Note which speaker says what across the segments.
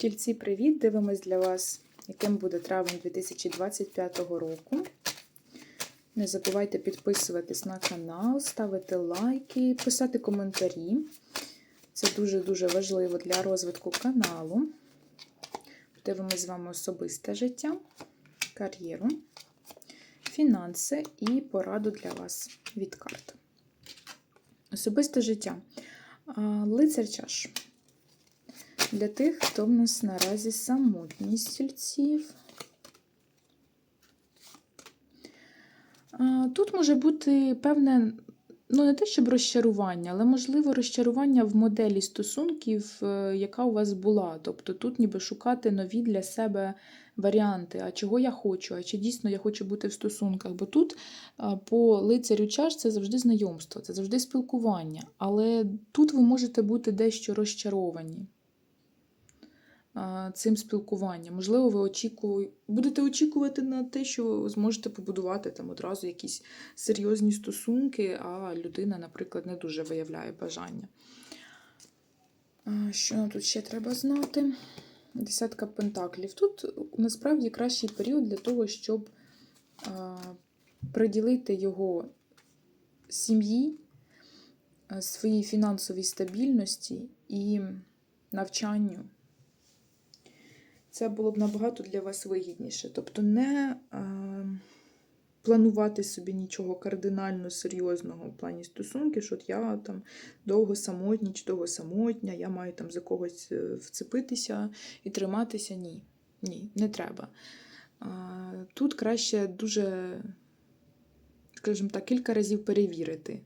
Speaker 1: Тільці, привіт! Дивимось для вас, яким буде травень 2025 року. Не забувайте підписуватись на канал, ставити лайки, писати коментарі. Це дуже-дуже важливо для розвитку каналу. Дивимось з вами особисте життя, кар'єру, фінанси і пораду для вас від карт. Особисте життя. Лицар чаш. Для тих, хто в нас наразі самотність стільців. А, Тут може бути певне, ну не те, щоб розчарування, але можливо розчарування в моделі стосунків, е, яка у вас була. Тобто тут ніби шукати нові для себе варіанти, а чого я хочу, а чи дійсно я хочу бути в стосунках. Бо тут по лицарю чаш це завжди знайомство, це завжди спілкування. Але тут ви можете бути дещо розчаровані цим спілкуванням. Можливо, ви очікує... будете очікувати на те, що зможете побудувати там одразу якісь серйозні стосунки, а людина, наприклад, не дуже виявляє бажання. Що нам тут ще треба знати? Десятка пентаклів. Тут насправді кращий період для того, щоб приділити його сім'ї, своїй фінансовій стабільності і навчанню. Це було б набагато для вас вигідніше. Тобто не а, планувати собі нічого кардинально серйозного в плані стосунків, що от я там довго самотня чи довго самотня, я маю там за когось е, вцепитися і триматися. Ні. Ні, не треба. А, Тут краще дуже, скажімо так, кілька разів перевірити.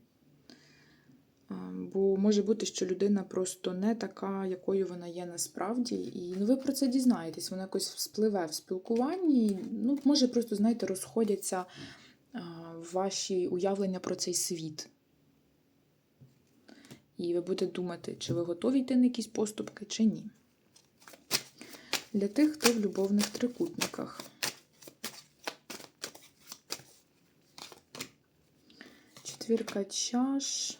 Speaker 1: А, Бо може бути, що людина просто не така, якою вона є насправді, і ну, ви про це дізнаєтесь, вона якось вспливе в спілкуванні, ну, може, просто, знаєте, розходяться а, ваші уявлення про цей світ. І ви будете думати, чи ви готові йти на якісь поступки, чи ні. Для тих, хто в любовних трикутниках. Четвірка чаш.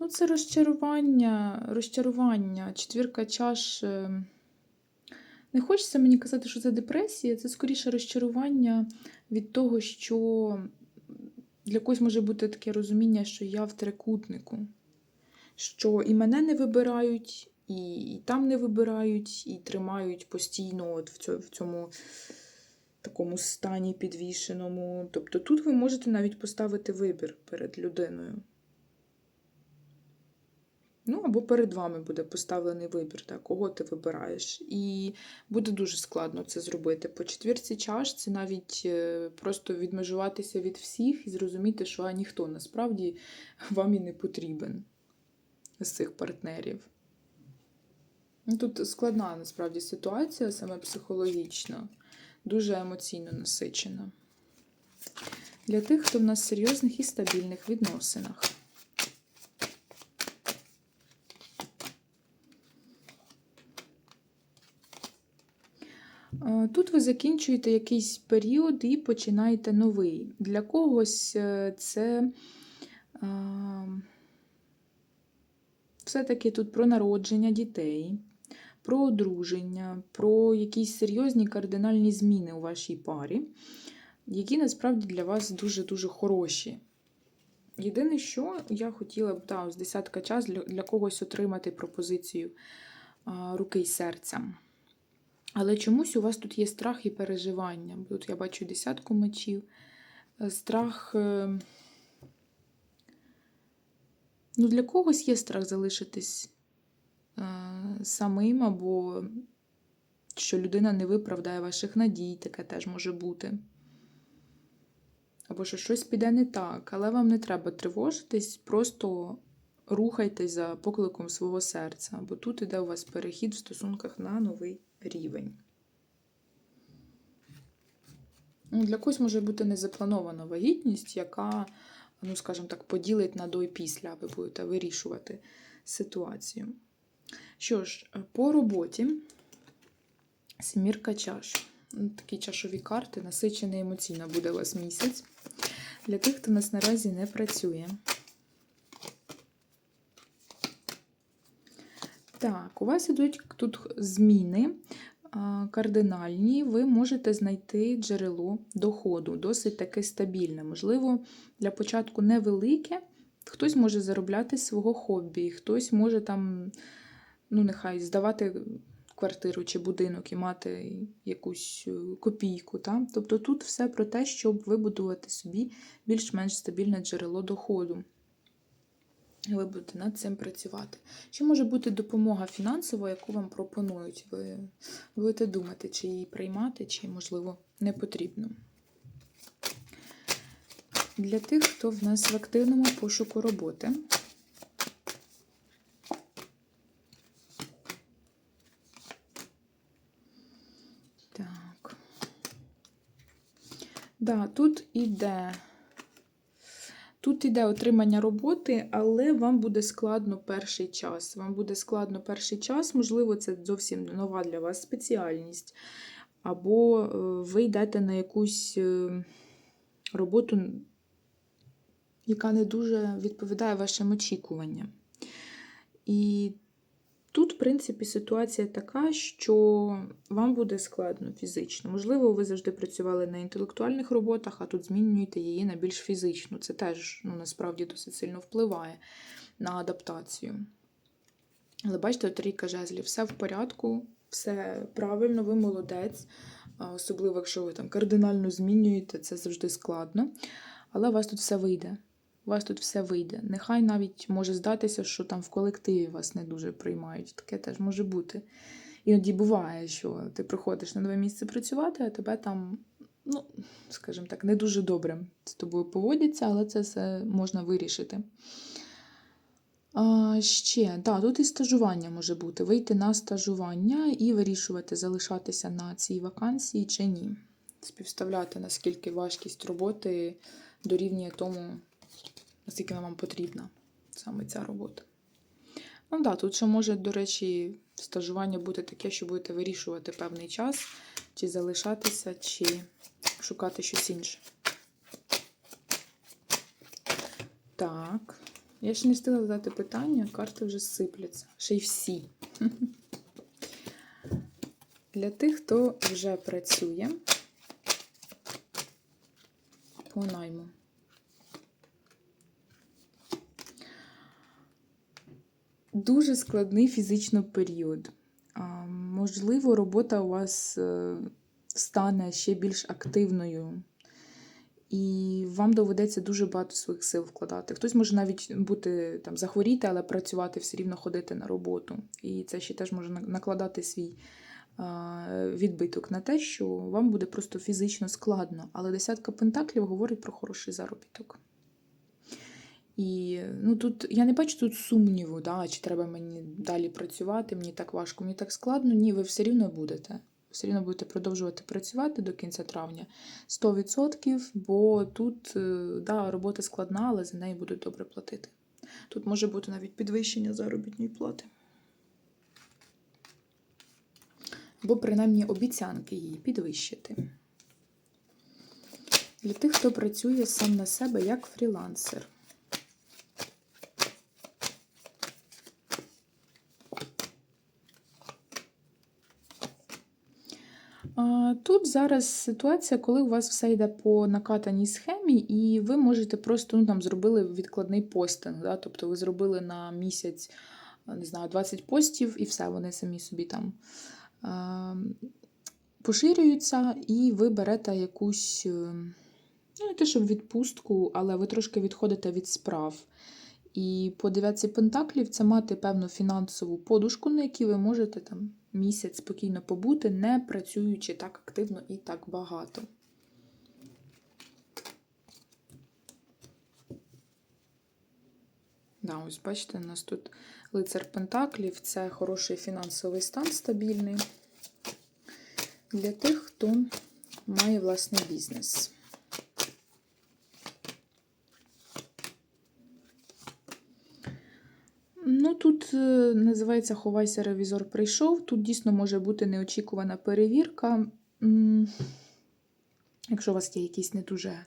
Speaker 1: Ну, це розчарування, розчарування, четвірка чаш. е, Не хочеться мені казати, що це депресія, це скоріше розчарування від того, що для когось може бути таке розуміння, що я в трикутнику, що і мене не вибирають, і, там не вибирають, і тримають постійно от в цьому такому стані підвішеному. Тобто тут ви можете навіть поставити вибір перед людиною. Ну, або перед вами буде поставлений вибір, так, кого ти вибираєш. І буде дуже складно це зробити. По четвірці чаш це навіть е, просто відмежуватися від всіх і зрозуміти, що а, ніхто насправді вам і не потрібен з цих партнерів. Ну, Тут складна насправді ситуація, саме психологічна, дуже емоційно насичена. Для тих, хто в нас серйозних і стабільних відносинах. Тут ви закінчуєте якийсь період і починаєте новий. Для когось е, це е, все-таки тут про народження дітей, про одруження, про якісь серйозні кардинальні зміни у вашій парі, які насправді для вас дуже-дуже хороші. Єдине, що я хотіла б та, з десятка час для, когось отримати пропозицію руки й серця. Але чомусь у вас тут є страх і переживання. Тут я бачу десятку мечів. Е, Страх. е, Ну, для когось є страх залишитись е, самим, або що людина не виправдає ваших надій, таке теж може бути. Або що щось піде не так, але вам не треба тривожитись, просто рухайтесь за покликом свого серця, бо тут іде у вас перехід в стосунках на новий рівень. Ну, Для когось може бути незапланована вагітність, яка, ну, скажімо так, поділить на до і після, ви будете вирішувати ситуацію. Що ж, по роботі Сімірка чаш. Ну, Такі чашові карти, насичений емоційно буде у вас місяць. Для тих, хто нас наразі не працює. Так, у вас ідуть тут зміни кардинальні. Ви можете знайти джерело доходу, досить таке стабільне. Можливо, для початку невелике. Хтось може заробляти свого хобі, хтось може там, ну, нехай здавати квартиру чи будинок і мати якусь е, копійку. Та? Тобто тут все про те, щоб вибудувати собі більш-менш стабільне джерело доходу. Ви будете над цим працювати. Чи може бути допомога фінансова, яку вам пропонують? Ви будете думати, чи її приймати, чи, можливо, не потрібно. Для тих, хто в нас в активному пошуку роботи. Так. Да, тут іде. Тут іде отримання роботи, але вам буде складно перший час. Вам буде складно перший час, можливо, це зовсім нова для вас спеціальність. Або е, ви йдете на якусь е, роботу, яка не дуже відповідає вашим очікуванням. І тут, в принципі, ситуація така, що вам буде складно фізично. Можливо, ви завжди працювали на інтелектуальних роботах, а тут змінюєте її на більш фізичну. Це теж ну, насправді досить сильно впливає на адаптацію. Але бачите, трійка жезлів, все в порядку, все правильно, ви молодець. Особливо, якщо ви там кардинально змінюєте, це завжди складно. Але у вас тут все вийде. У вас тут все вийде. Нехай навіть може здатися, що там в колективі вас не дуже приймають. Таке теж може бути. Іноді буває, що ти приходиш на нове місце працювати, а тебе там, ну, скажімо так, не дуже добре з тобою поводяться, але це все можна вирішити. А, ще, да, тут і стажування може бути. Вийти на стажування і вирішувати, залишатися на цій вакансії чи ні. Співставляти, наскільки важкість роботи дорівнює тому, наскільки вона вам потрібна саме ця робота. Ну так, да, тут ще може, до речі, стажування бути таке, що будете вирішувати певний час, чи залишатися, чи шукати щось інше. Так. Я ще не встигла задати питання, карти вже сипляться. Ще й всі. Для тих, хто вже працює по найму. Дуже складний фізично період. Можливо, робота у вас е, стане ще більш активною, і вам доведеться дуже багато своїх сил вкладати. Хтось може навіть бути там захворіти, але працювати все рівно ходити на роботу. І це ще теж може накладати свій відбиток на те, що вам буде просто фізично складно. Але десятка пентаклів говорить про хороший заробіток. І ну, тут я не бачу тут сумніву, да, чи треба мені далі працювати, мені так важко, мені так складно. Ні, ви все рівно будете. Все рівно будете продовжувати працювати до кінця травня 100%, бо тут да, робота складна, але за неї будуть добре платити. Тут може бути навіть підвищення заробітної плати. Або принаймні обіцянки її підвищити. Для тих, хто працює сам на себе як фрілансер. Тут зараз ситуація, коли у вас все йде по накатаній схемі, і ви можете просто ну, там, зробили відкладний постинг. Да? Тобто ви зробили на місяць не знаю, 20 постів, і все, вони самі собі там е поширюються, і ви берете якусь, ну, не те, щоб відпустку, але ви трошки відходите від справ. І по дев'ятці пентаклів це мати певну фінансову подушку, на якій ви можете там місяць спокійно побути, не працюючи так активно і так багато. Да, ось бачите, у нас тут лицар Пентаклів, це хороший фінансовий стан стабільний для тих, хто має власний бізнес. Ну, тут е, називається Ховайся, ревізор прийшов. Тут дійсно може бути неочікувана перевірка. Якщо у вас є якісь не дуже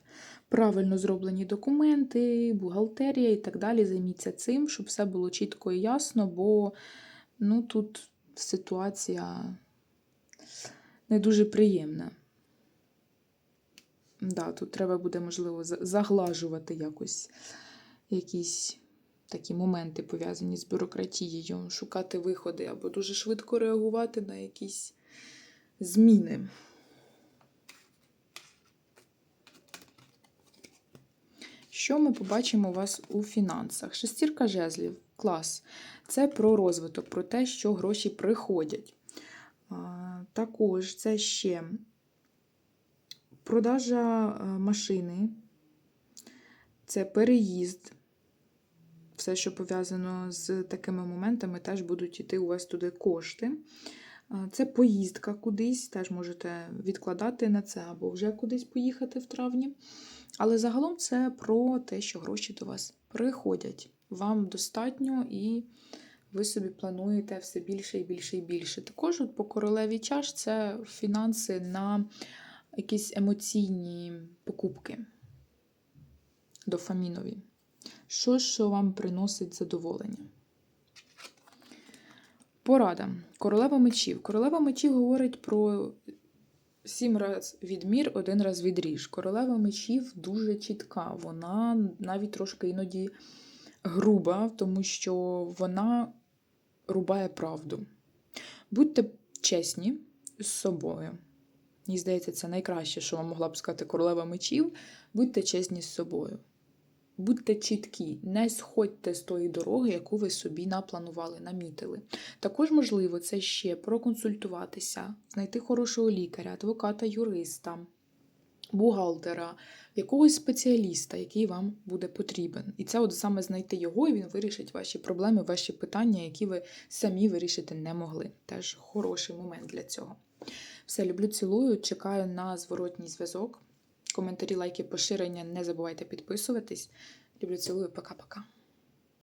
Speaker 1: правильно зроблені документи, бухгалтерія і так далі, займіться цим, щоб все було чітко і ясно, бо Ну, тут ситуація не дуже приємна. Да, тут треба буде, можливо, заглажувати якось якісь такі моменти, пов'язані з бюрократією, шукати виходи або дуже швидко реагувати на якісь зміни. Що ми побачимо у вас у фінансах? Шестірка жезлів, клас. Це про розвиток, про те, що гроші приходять. Також це ще продажа е, машини, це переїзд. Все, що пов'язано з такими моментами, теж будуть йти у вас туди кошти. Це поїздка кудись, теж можете відкладати на це або вже кудись поїхати в травні. Але загалом це про те, що гроші до вас приходять. Вам достатньо і ви собі плануєте все більше і більше і більше. Також от по королеві чаш це фінанси на якісь емоційні покупки дофамінові. Що що вам приносить задоволення? Порада. Королева мечів. Королева мечів говорить про сім раз відмір, один раз відріж. Королева мечів дуже чітка. Вона навіть трошки іноді груба, тому що вона рубає правду. Будьте чесні з собою. Мені здається, це найкраще, що вам могла б сказати королева мечів. Будьте чесні з собою. Будьте чіткі, не сходьте з тої дороги, яку ви собі напланували, намітили. Також, можливо, це ще проконсультуватися, знайти хорошого лікаря, адвоката, юриста, бухгалтера, якогось спеціаліста, який вам буде потрібен. І це от саме знайти його, і він вирішить ваші проблеми, ваші питання, які ви самі вирішити не могли. Теж хороший момент для цього. Все, люблю, цілую, чекаю на зворотній зв'язок. Коментарі, лайки, поширення. Не забувайте підписуватись. Люблю, цілую, пока-пока.